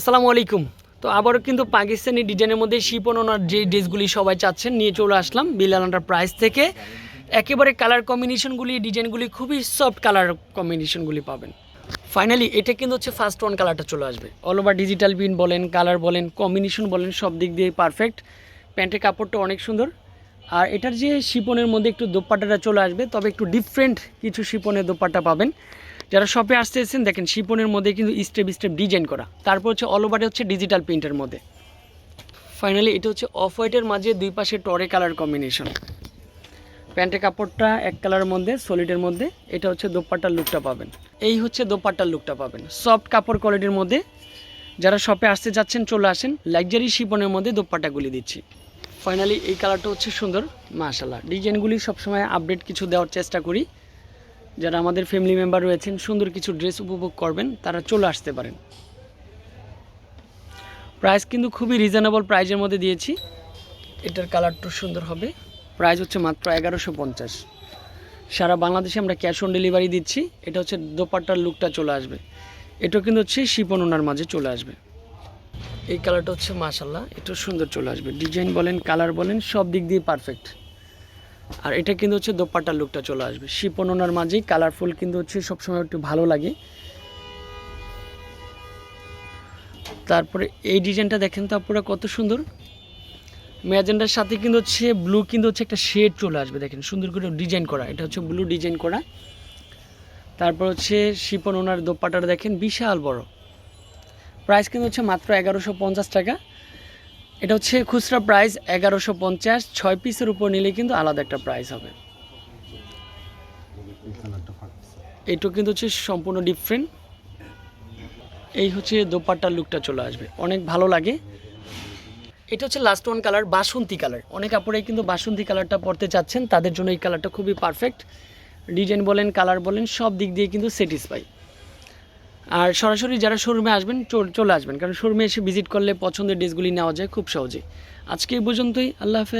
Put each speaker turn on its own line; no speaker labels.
আসসালামু আলাইকুম। তো আবারও কিন্তু পাকিস্তানি ডিজাইনের মধ্যে শিপন ওনার যে ড্রেসগুলি সবাই চাচ্ছেন, নিয়ে চলে আসলাম বিলাল আন্ডার প্রাইস থেকে। একেবারে কালার কম্বিনেশনগুলি ডিজাইনগুলি খুবই সফট কালার কম্বিনেশনগুলি পাবেন। ফাইনালি এটা কিন্তু হচ্ছে ফার্স্ট ওয়ান কালারটা চলে আসবে। অল ওভার ডিজিটাল বিন বলেন কালার বলেন কম্বিনেশন বলেন, সব দিক দিয়ে পারফেক্ট প্যান্টের কাপড়টা অনেক সুন্দর। আর এটার যে শিপনের মধ্যে একটু দোপাট্টাটা চলে আসবে, তবে একটু ডিফারেন্ট কিছু শিপনের দোপাট্টা পাবেন। যারা শপে আসতে এসেছেন, দেখেন শিপনের মধ্যে কিন্তু স্টেপ স্টেপ ডিজাইন করা। তারপর হচ্ছে অল ওভারে হচ্ছে ডিজিটাল প্রিন্টের মধ্যে। ফাইনালি এটা হচ্ছে অফ হোয়াইটের মাঝে দুই পাশে টরে কালার কম্বিনেশন প্যান্টের কাপড়টা এক কালারের মধ্যে সলিডের মধ্যে, এটা হচ্ছে দোপাট্টার লুকটা পাবেন। এই হচ্ছে দোপাট্টার লুকটা পাবেন। সফট কাপড় কোয়ালিটির মধ্যে, যারা শপে আসতে যাচ্ছেন, চলে আসেন লাক্সারি শিপনের মধ্যে দোপাট্টাগুলি দিচ্ছি। ফাইনালি এই কালারটা হচ্ছে সুন্দর মাশাল্লাহ ডিজাইনগুলি সবসময় আপডেট কিছু দেওয়ার চেষ্টা করি। যারা আমাদের ফ্যামিলি মেম্বার রয়েছেন, সুন্দর কিছু ড্রেস উপভোগ করবেন, তারা চলে আসতে পারেন। প্রাইস কিন্তু খুবই রিজনেবল প্রাইজের মধ্যে দিয়েছি। এটার কালারটা সুন্দর হবে। প্রাইস হচ্ছে মাত্র এগারোশো পঞ্চাশ। সারা বাংলাদেশে আমরা ক্যাশ অন ডেলিভারি দিচ্ছি। এটা হচ্ছে দোপাট্টার লুকটা চলে আসবে। এটাও কিন্তু হচ্ছে শিপন ওনার মাঝে চলে আসবে। এই কালারটা হচ্ছে মাশাল্লাহ এটা সুন্দর চলে আসবে। ডিজাইন বলেন কালার বলেন, সব দিক দিয়ে পারফেক্ট আর এটা কিন্তু হচ্ছে দোপাট্টার লুকটা চলে আসবে। শিপন ওনার মাঝেই কালারফুল কিন্তু হচ্ছে সবসময় একটু ভালো লাগে। তারপরে এই ডিজাইনটা দেখেন তো আপনারা কত সুন্দর। ম্যাজেন্ডার সাথে কিন্তু হচ্ছে ব্লু কিন্তু হচ্ছে একটা শেড চলে আসবে, দেখেন সুন্দর করে ডিজাইন করা। এটা হচ্ছে ব্লু ডিজাইন করা। তারপর হচ্ছে শিপন ওনার দোপাটাটা দেখেন বিশাল বড়। প্রাইস কিন্তু হচ্ছে মাত্র এগারোশো পঞ্চাশ টাকা। এটা হচ্ছে খুচরা প্রাইস এগারোশো পঞ্চাশ, ছয় পিসের উপর নিলে কিন্তু আলাদা একটা প্রাইস হবে। এটা কিন্তু হচ্ছে সম্পূর্ণ ডিফারেন্ট এই হচ্ছে দোপাট্টার লুকটা চলে আসবে। অনেক ভালো লাগে। এটা হচ্ছে লাস্ট ওয়ান কালার বাসন্তী কালার অনেক আপুরাই কিন্তু বাসন্তী কালারটা পরতে চাচ্ছেন, তাদের জন্য এই কালারটা খুবই পারফেক্ট ডিজাইন বলেন কালার বলেন, সব দিক দিয়ে কিন্তু স্যাটিসফাই আর সরাসরি যারা শোরুমে আসবেন, চল- আসবেন। কারণ শোরুমে এসে ভিজিট করলে পছন্দের ড্রেসগুলি নেওয়া যায় খুব সহজে আজকে এই পর্যন্তই। আল্লাহ হাফেজ।